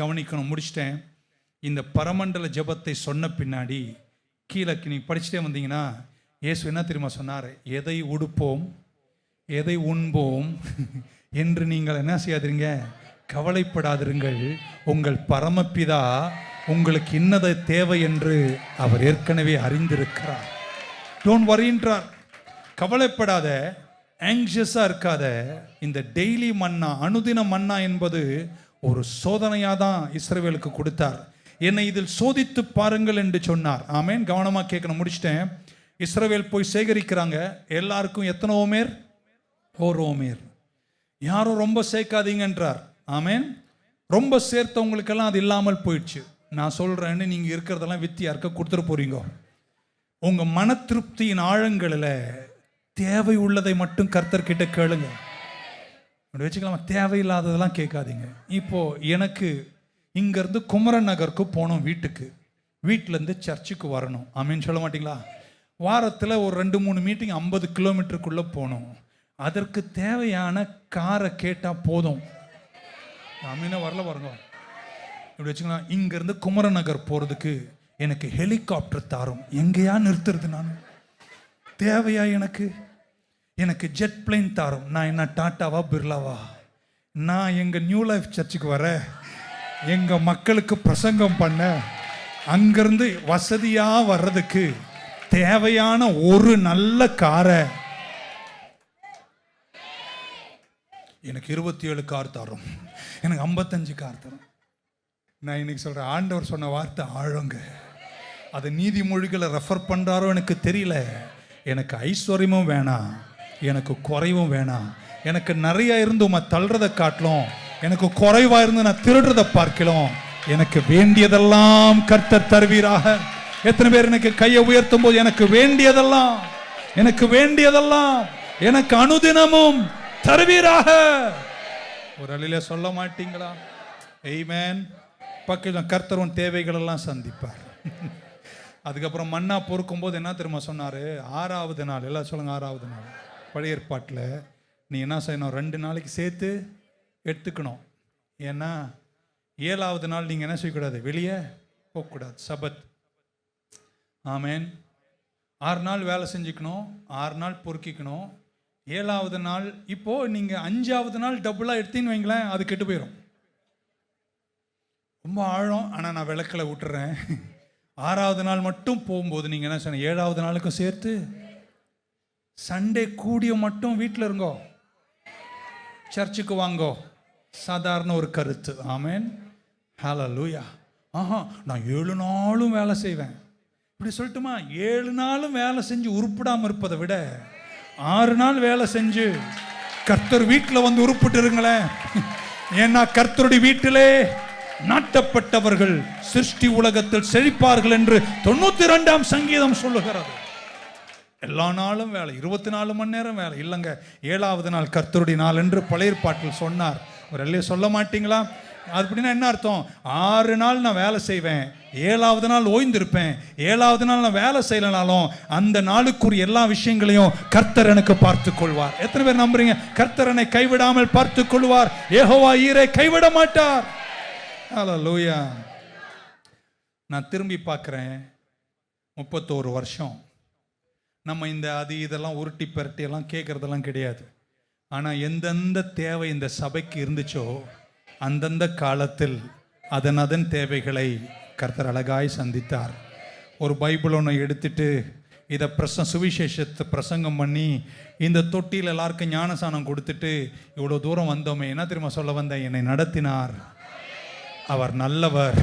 கவனிக்கணும் முடிச்சிட்டேன். இந்த பரமண்டல ஜெபத்தை சொன்ன பின்னாடி கீழே நீங்கள் படிச்சுட்டே வந்தீங்கன்னா இயேசு என்ன தெரியுமா சொன்னார்? எதை உடுப்போம் எதை உண்போம் என்று நீங்கள் என்ன செய்யாதீங்க? கவலைப்படாதிருங்கள். உங்கள் பரமபிதா உங்களுக்கு இன்னதை தேவை என்று அவர் ஏற்கனவே அறிந்திருக்கிறார். டோன்ட் வரின்றார் கவலைப்படாத ஆங்ஷியஸாக இருக்காத. இந்த டெய்லி மன்னா அனுதின மன்னா என்பது ஒரு சோதனையாக தான் இஸ்ரேவேலுக்கு கொடுத்தார். என்னை இதில் சோதித்து பாருங்கள் என்று சொன்னார். ஆமேன். கவனமாக கேட்கணும் முடிச்சிட்டேன். இஸ்ரேவேல் போய் சேகரிக்கிறாங்க. எல்லாருக்கும் எத்தனை ஓமேர் ஓர் ஓமேர் யாரும் ரொம்ப சேர்க்காதீங்கன்றார். ஆமேன். ரொம்ப சேர்த்தவங்களுக்கெல்லாம் அது இல்லாமல் போயிடுச்சு. நான் சொல்கிறேன்னு நீங்கள் இருக்கிறதெல்லாம் வித்தி யாருக்க கொடுத்துட்டு போகிறீங்க உங்கள் மன திருப்தியின் ஆழங்களில் தேவை உள்ளதை மட்டும் கர்த்தர்கிட்ட கேளுங்கள் அப்படி வச்சுக்கலாமா? தேவையில்லாததெல்லாம் கேட்காதீங்க. இப்போது எனக்கு இங்கேருந்து குமரன் நகருக்கு போகணும் வீட்டுக்கு. வீட்டிலேருந்து சர்ச்சுக்கு வரணும். ஆமீன்னு சொல்ல மாட்டிங்களா? வாரத்தில் ஒரு ரெண்டு மூணு மீட்டிங் ஐம்பது கிலோமீட்டருக்குள்ளே போகணும். அதற்கு தேவையான காரை கேட்டால் போதும். ஆமீனா வரல பாருங்க. இப்படி வச்சுக்கலாம் இங்கேருந்து குமரன் நகர் போகிறதுக்கு எனக்கு ஹெலிகாப்டர் தாரும். எங்கேயா நிறுத்துறது நான்? தேவையா எனக்கு? எனக்கு ஜெட் பிளேன் தாரும். நான் என்ன டாட்டாவா பிர்லாவா? நான் எங்கள் நியூ லைஃப் சர்ச்சுக்கு வர எங்கள் மக்களுக்கு பிரசங்கம் பண்ண அங்கேருந்து வசதியாக வர்றதுக்கு தேவையான ஒரு நல்ல காரை எனக்கு இருபத்தி ஏழு கார் தரும். எனக்கு ஐம்பத்தஞ்சு கார் தரும். நான் இன்னைக்கு சொல்கிறேன் ஆண்டவர் சொன்ன வார்த்தை ஆழங்க. அது நீதிமொழிகளை ரெஃபர் பண்ணுறாரோ எனக்கு தெரியல. எனக்கு ஐஸ்வர்யமும் வேணாம். எனக்கு குறைவும் வேணாம். எனக்கு நிறைய இருந்து உமை தள்ளுறதை காட்டிலும் எனக்கு குறைவாக இருந்து நான் திருடுறதை பார்க்கலாம் எனக்கு வேண்டியதெல்லாம் கர்த்தர் தருவீராக. எத்தனை பேர் எனக்கு கையை உயர்த்தும் போது எனக்கு வேண்டியதெல்லாம் எனக்கு வேண்டியதெல்லாம் எனக்கு அனுதினமும் தருவீராக. ஒரு அழில சொல்ல மாட்டீங்களா? எய்மேன் பக்கம் கர்த்தர் உன் தேவைகள் எல்லாம் சந்திப்பார். அதுக்கப்புறம் மண்ணா பொறுக்கும் போது என்ன தெரியுமா சொன்னாரு? ஆறாவது நாள். எல்லாம் சொல்லுங்க ஆறாவது நாள். பழைய ஏற்பாட்டில் நீ என்ன செய்யணும்? ரெண்டு நாளைக்கு சேர்த்து எடுத்துக்கணும். ஏன்னா ஏழாவது நாள் நீங்கள் என்ன செய்யக்கூடாது? வெளியே போகக்கூடாது. சபத். ஆமேன். ஆறு நாள் வேலை செஞ்சுக்கணும். ஆறு நாள் பொறுக்கிக்கணும். ஏழாவது நாள் இப்போது நீங்கள் அஞ்சாவது நாள் டபுளாக எடுத்தீங்கன்னு வைங்களேன் அது கெட்டு போயிடும் ரொம்ப ஆழம் ஆனால் நான் விளக்கில் விட்டுறேன் ஆறாவது நாள் மட்டும் போகும்போது நீங்கள் என்ன சொன்ன ஏழாவது நாளுக்கும் சேர்த்து சண்டே கூடிய மட்டும் வீட்டில் இருங்கோ. சர்ச்சுக்கு வாங்கோ. சாதாரண ஒரு கருத்து. ஆமேன். ஹலோ லூயா ஆஹா நான் ஏழு நாளும் வேலை செய்வேன். இப்படி சொல்லட்டுமா? ஏழு நாளும் வேலை செஞ்சு உருப்பிடாம இருப்பதை விட ஆறு நாள் வேலை செஞ்சு கர்த்தர் வீட்டில் வந்து உருப்பிட்டு இருங்களேன். ஏன்னா கர்த்தருடைய வீட்டிலே நாட்டப்பட்டவர்கள் சிருஷ்டி உலகத்தில் செழிப்பார்கள் என்று தொண்ணூத்தி ரெண்டாம் சங்கீதம் சொல்லுகிறது. எல்லா நாளும் வேலை. இருபத்தி நாலு மணி நேரம் வேலை. இல்லைங்க ஏழாவது நாள் கர்த்தருடைய நாள் என்று பழைய பாட்டில் சொன்னார். ஒரு எல்லையை சொல்ல மாட்டீங்களா? அது அப்படின்னா என்ன அர்த்தம்? ஆறு நாள் நான் வேலை செய்வேன் ஏழாவது நாள் ஓய்ந்திருப்பேன் ஏழாவது நாள் நான் வேலை செய்யலனாலும் அந்த நாளுக்குரிய எல்லா விஷயங்களையும் கர்த்தர் எனக்கு பார்த்து கொள்வார். எத்தனை பேர் நம்புறீங்க? கர்த்தரனை கைவிடாமல் பார்த்து கொள்வார். ஏகோவா ஈரை கைவிட மாட்டார். லூயா நான் திரும்பி பார்க்குறேன். முப்பத்தோரு வருஷம். நம்ம இந்த அது இதெல்லாம் உருட்டி பரட்டி எல்லாம் கேட்குறதெல்லாம் கிடையாது. ஆனால் எந்தெந்த தேவை இந்த சபைக்கு இருந்துச்சோ அந்தந்த காலத்தில் அதன் அதன் தேவைகளை கர்த்தர் அழகாய் சந்தித்தார். ஒரு பைபிள் ஒன்று எடுத்துட்டு இதை பிரச சுவிசேஷத்தை பிரசங்கம் பண்ணி இந்த தொட்டியில் எல்லாருக்கும் ஞானசானம் கொடுத்துட்டு இவ்வளோ தூரம் வந்தோமே என்ன திரும்ப சொல்ல வந்தேன்? என்னை நடத்தினார். அவர் நல்லவர்.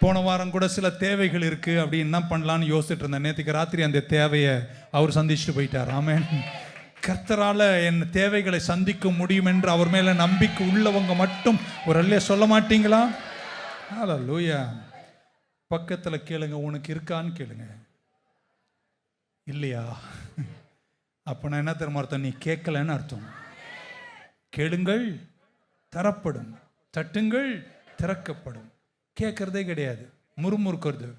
போன வாரம் கூட சில தேவைகள் இருக்கு அப்படி என்ன பண்ணலான்னு யோசிச்சுட்டு இருந்தேன். நேற்றுக்கு ராத்திரி அந்த தேவையை அவர் சந்திச்சுட்டு போயிட்டார். ஆமென். கர்த்தரால என் தேவைகளை சந்திக்க முடியும் என்று அவர் மேல நம்பிக்கை உள்ளவங்க மட்டும் ஒரு அல்லைய சொல்ல மாட்டீங்களா? லூயா பக்கத்தில் கேளுங்க உனக்கு இருக்கான்னு கேளுங்க. இல்லையா? அப்ப நான் என்ன தெரியுமா அர்த்தம்? நீ கேட்கலன்னு அர்த்தம். கேளுங்கள் தரப்படும். தட்டுங்கள் திறக்கப்படும். கேட்கறதே கிடையாது. முறுமுறுக்கிறது.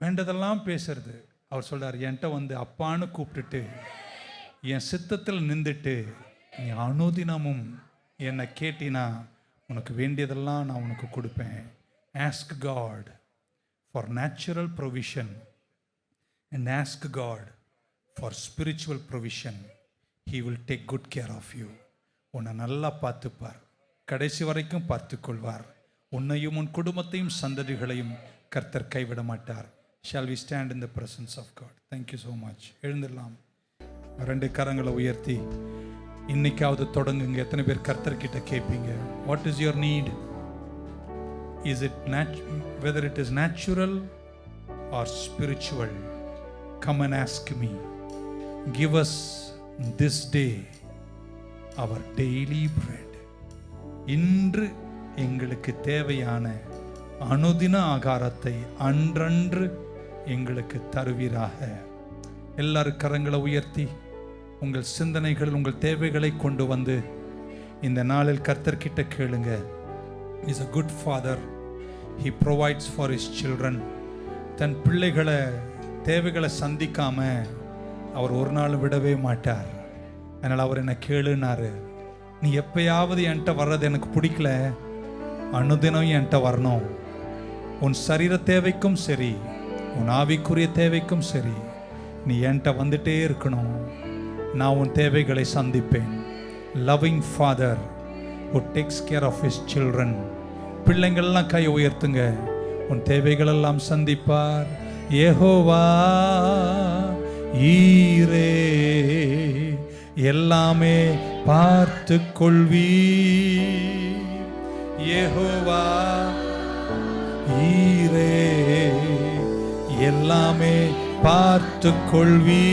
வேண்டதெல்லாம் பேசுறது. அவர் சொல்றார் என்கிட்ட வந்து அப்பான்னு கூப்பிட்டுட்டு என் சித்தத்தில் நின்றுட்டு நீ அனுதினமும் என்னை கேட்டினா உனக்கு வேண்டியதெல்லாம் நான் உனக்கு கொடுப்பேன். Ask God for natural provision and ask God for spiritual provision he will take good care of you உன்னை நல்லா பார்த்துப்பார். கடைசி வரைக்கும் பார்த்துக்கொள்வார். உன்னையும் உன் குடும்பத்தையும் சந்ததிகளையும் கர்த்தர் கைவிட மாட்டார் shall we stand in the presence of God thank you so much எழுந்திடலாம் ரெண்டு கரங்களை உயர்த்தி இன்னைக்காவது தொடங்குங்க. எத்தனை பேர் கர்த்தர்கிட்ட கேட்பீங்க? What is your need is it நேச் whether it is natural or spiritual come and ask me give us this day our daily bread இன்று எங்களுக்கு தேவையான அனுதின ஆகாரத்தை அன்றன்று எங்களுக்கு தருவீராக. எல்லாரும் கரங்களை உயர்த்தி உங்கள் சிந்தனைகள் உங்கள் தேவைகளை கொண்டு வந்து இந்த நாளில் கர்த்தர்கிட்ட கேளுங்க. Is a good father he provides for his children தன் பிள்ளைகளை தேவைகளை சந்திக்காம அவர் ஒரு நாள் விடவே மாட்டார். அதனால் அவர் என்னை கேளுனாரு. நீ எப்பயாவது என்கிட்ட வர்றது எனக்கு பிடிக்கல. அனுதினம் என்கிட்ட வரணும். உன் சரீர தேவைக்கும் சரி உன் ஆவிக்குரிய தேவைக்கும் சரி நீ என்கிட்ட வந்துட்டே இருக்கணும். நான் உன் தேவைகளை சந்திப்பேன். Loving father who takes care of his children பிள்ளைங்கள்லாம் கை உயர்த்துங்க. உன் தேவைகளெல்லாம் சந்திப்பார். ஏஹோவா ஈரே எல்லாமே பார்த்து கொள்வீ ஏகோவா ஈரே எல்லாமே பார்த்து கொள்வி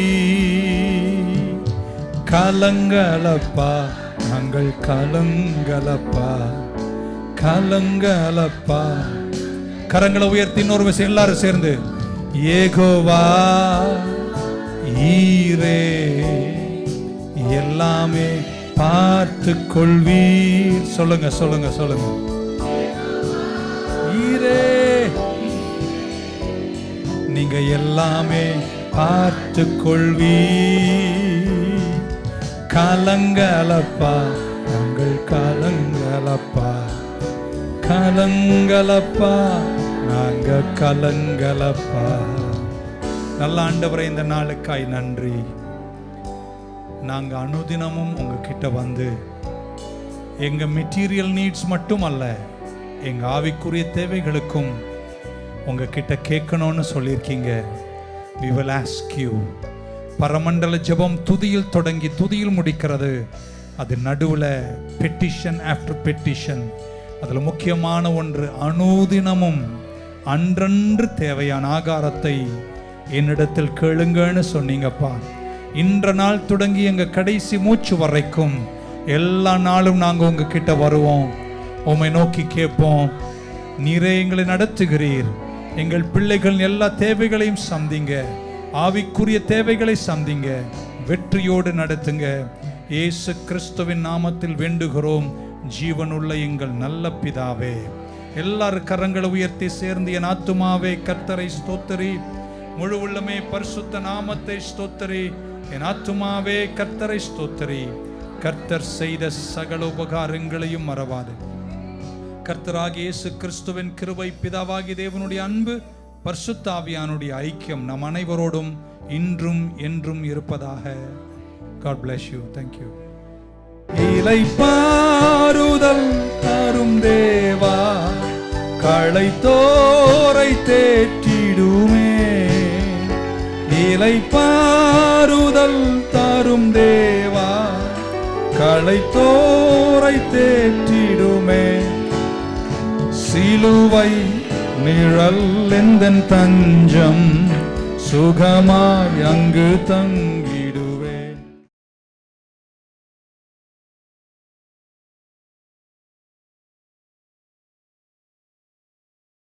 கலங்கலப்பா நாங்கள் கலங்கலப்பா கலங்கலப்பா. கரங்களை உயர்த்தி இன்னொரு விஷயம் எல்லாரும் சேர்ந்து ஏகோவா ஈரே எல்லாமே பார்த்து கொள்வீர் சொல்லுங்க சொல்லுங்க சொல்லுங்க. ஈரே. நீங்க எல்லாமே பார்த்து கொள்வீ கலங்கலப்பா நாங்கள் கலங்கலப்பா. கலங்கலப்பா நாங்க கலங்கலப்பா. நல்ல ஆண்டவரை இந்த நாளுக்காய் நன்றி. நாங்கள் அனுதினமும் உங்ககிட்ட வந்து எங்கள் மெட்டீரியல் நீட்ஸ் மட்டும் அல்ல எங்கள் ஆவிக்குரிய தேவைகளுக்கும் உங்ககிட்ட கேட்கணும்னு சொல்லியிருக்கீங்க. வி வில் ஆஸ்க் யூ பரமண்டல ஜெபம் துதியில் தொடங்கி துதியில் முடிக்கிறது. அது நடுவில் பெட்டிஷன் ஆஃப்டர் பெட்டிஷன் அதில் முக்கியமான ஒன்று அனுதினமும் அன்றன்று தேவையான ஆகாரத்தை என்னிடத்தில் கேளுங்கன்னு சொன்னீங்கப்பா. இன்ற நாள் தொடங்கி எங்கள் கடைசி மூச்சு வரைக்கும் எல்லா நாளும் நாங்கள் உங்ககிட்ட வருவோம். உம்மை நோக்கி கேட்போம். நீரே எங்களை நடத்துகிறீர். எங்கள் பிள்ளைகள் எல்லா தேவைகளையும் சந்திங்க. ஆவிக்குரிய தேவைகளை சந்திங்க. வெற்றியோடு நடத்துங்க. இயேசு கிறிஸ்துவின் நாமத்தில் வேண்டுகிறோம். ஜீவனுள்ள எங்கள் நல்ல பிதாவே. எல்லார் கரங்களை உயர்த்தி சேர்ந்து என் ஆத்துமாவே கர்த்தரை ஸ்தோத்தரி. முழு உள்ளமே பரிசுத்த நாமத்தை ஸ்தோத்தரி. என் ஆத்துமாவே கர்த்தரை ஸ்தோத்தரி. கர்த்தர் செய்த சகல உபகாரங்களையும் மறவாது. கர்த்தராகிய இயேசு கிறிஸ்துவின் கிருபை பிதாவாகி தேவனுடைய அன்பு பர்சுத்தாவியானுடைய ஐக்கியம் நம் அனைவரோடும் இன்றும் என்றும் இருப்பதாக. காட் பிளஸ் யூ தேங்க்யூ இலை பாருதல் தரும் தேவா களை தோரை தேற்றிடுமே. இலை பாருதல் தரும் தேவா களை தோரை தேற்றிடுமே. சிலுவை நிழல் எந்தன் தஞ்சம் சுகமாய் அங்கு தங்க